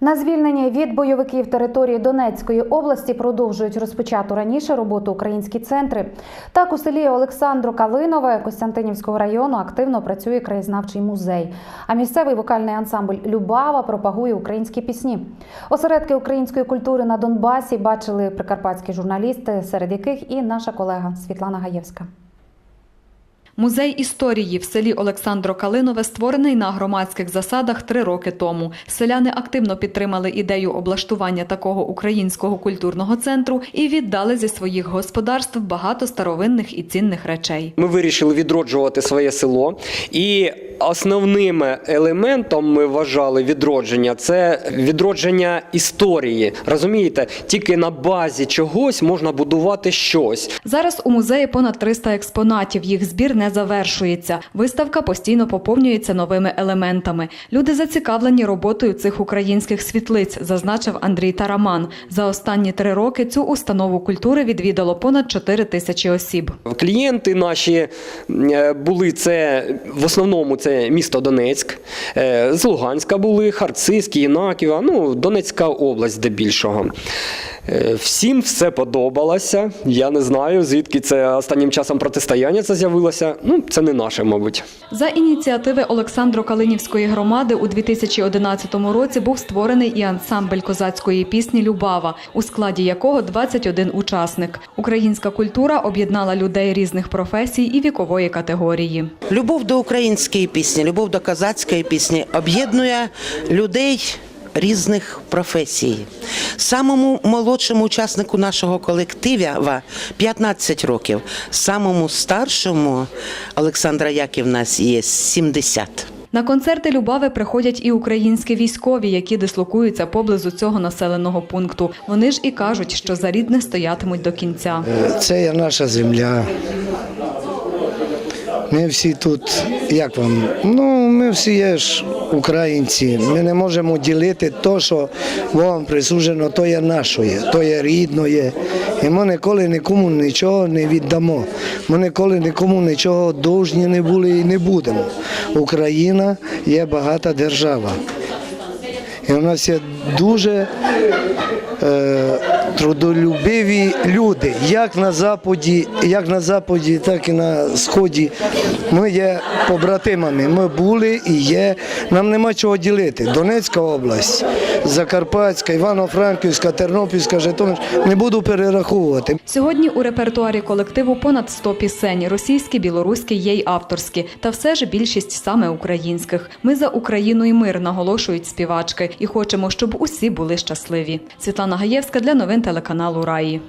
На звільненні від бойовиків території Донецької області продовжують розпочату раніше роботу українські центри. Так у селі Олександру Калинове Костянтинівського району активно працює краєзнавчий музей. А місцевий вокальний ансамбль Любава пропагує українські пісні. Осередки української культури на Донбасі бачили прикарпатські журналісти, серед яких і наша колега Світлана Гаєвська. Музей історії в селі Олександро Калинове створений на громадських засадах три роки тому. Селяни активно підтримали ідею облаштування такого українського культурного центру і віддали зі своїх господарств багато старовинних і цінних речей. Ми вирішили відроджувати своє село, і основним елементом ми вважали відродження це відродження історії. Розумієте, тільки на базі чогось можна будувати щось. Зараз у музеї понад 300 експонатів. Їх збір не завершується. Виставка постійно поповнюється новими елементами. Люди зацікавлені роботою цих українських світлиць, зазначив Андрій Тараман. За останні три роки цю установу культури відвідало понад 4 тисячі осіб. Клієнти наші е, були це в основному це місто Донецьк, е, з Луганська були, Харцизькі, Єнаківа, ну Донецька область здебільшого. Е, Всім все подобалося. Я не знаю, звідки це останнім часом протистояння це з'явилося. Ну, це не наше, мабуть. За ініціативи Олександро Калинівської громади у 2011 році був створений і ансамбль козацької пісні Любава, у складі якого 21 учасник. Українська культура об'єднала людей різних професій і вікової категорії. Любов до української пісні, любов до козацької пісні об'єднує людей різних професій. Самому молодшому учаснику нашого колектива 15 років, самому старшому Олександра Яківна є 70. На концерти Любави приходять і українські військові, які дислокуються поблизу цього населеного пункту. Вони ж і кажуть, що за рідне стоятимуть до кінця. Це є наша земля. Ми всі тут, як вам? Ну, ми всі є ж українці. Ми не можемо ділити те, що вам присуджено, то є нашоє, то є рідноє. І ми ніколи нікому нічого не віддамо. Ми ніколи нікому нічого довжні не були і не будемо. Україна є багата держава. І у нас є дуже е, трудолюбиві люди, як на Западі, як на Западі, так і на Сході. Ми є побратимами. Ми були і є. Нам нема чого ділити. Донецька область, Закарпатська, Івано-Франківська, Тернопільська, Житомирська. Не буду перераховувати. Сьогодні у репертуарі колективу понад 100 пісень – російські, білоруські, є й авторські. Та все ж більшість саме українських. Ми за Україну і мир, наголошують співачки. І хочемо, щоб усі були щасливі. Світлана Гаєвська для новин телеканалу Раї.